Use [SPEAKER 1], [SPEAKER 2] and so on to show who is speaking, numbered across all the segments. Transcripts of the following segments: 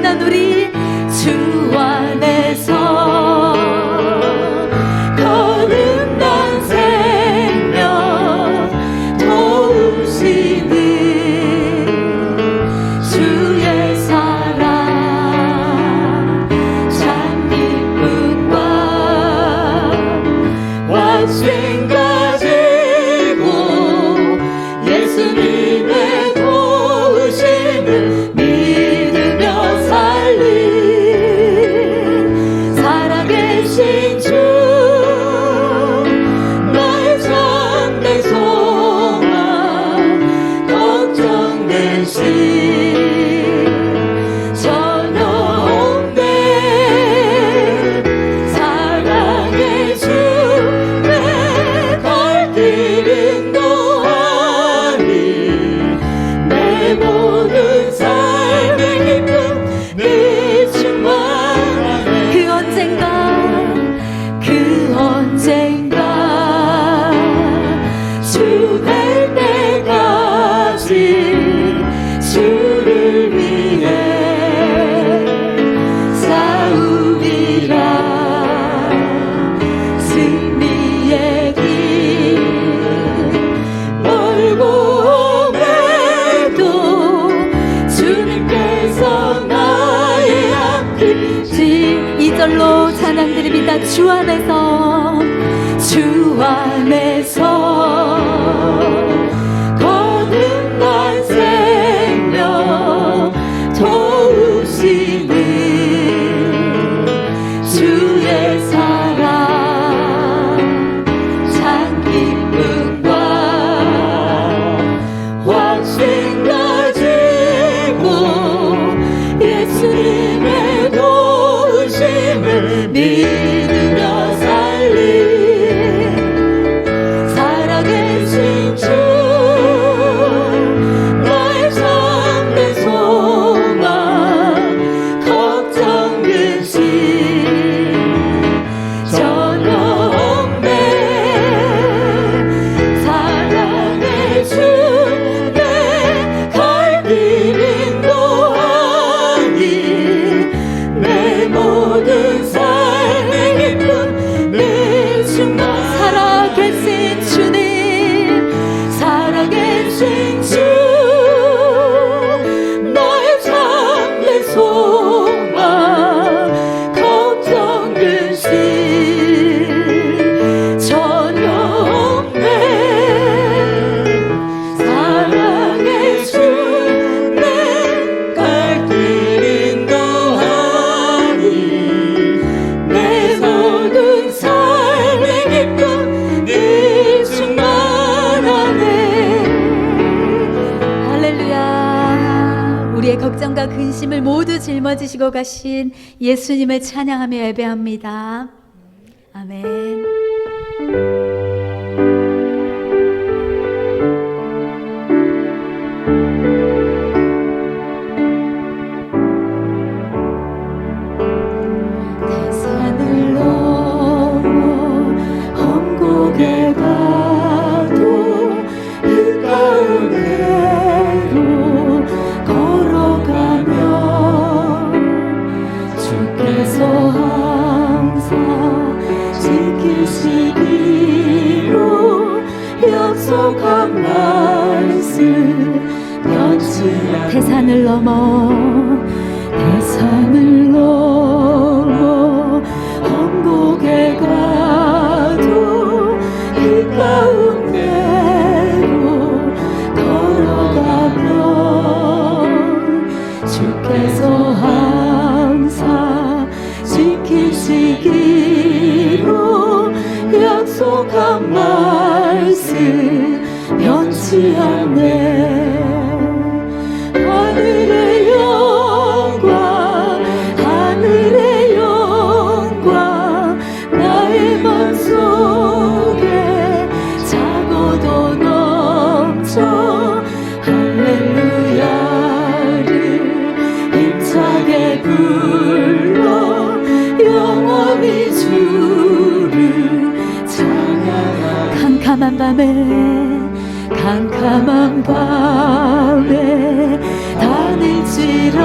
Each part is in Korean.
[SPEAKER 1] на дворі. 절로 찬양드립니다. 주 안에서 주 안에서 거듭난 생명 도우시는 주의 사랑 찬 기쁨과
[SPEAKER 2] 환생 죽어 가신 예수님을 찬양하며 예배합니다.
[SPEAKER 1] 약속한 말씀 변치 않
[SPEAKER 2] 대산을 넘어
[SPEAKER 1] 대산을 약한 말씀 변치 않네. 하늘
[SPEAKER 2] 캄캄한 밤에
[SPEAKER 1] 캄캄한 밤에 다닐지라도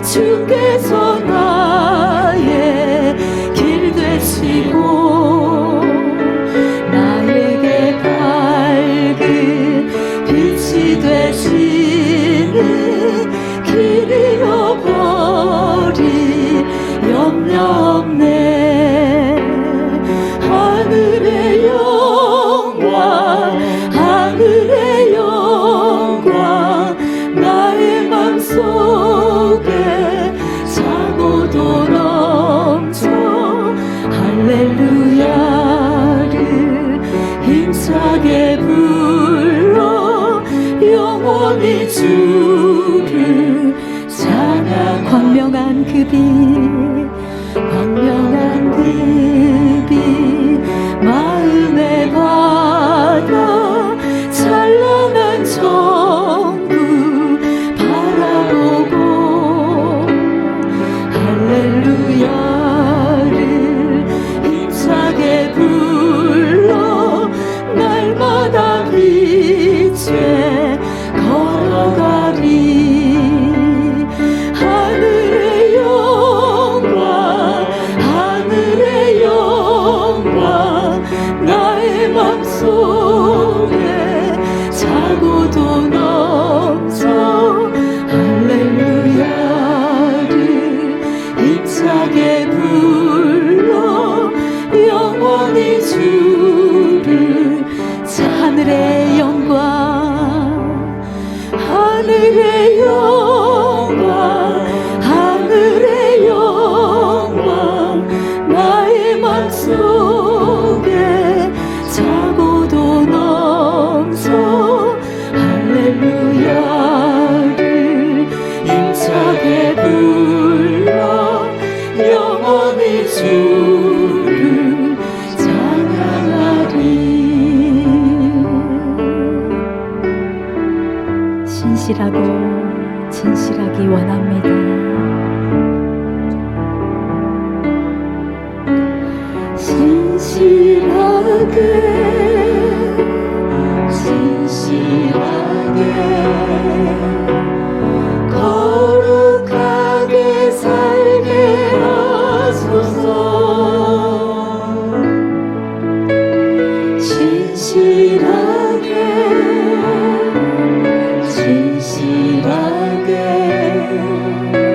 [SPEAKER 1] 주께서 나
[SPEAKER 2] You. you.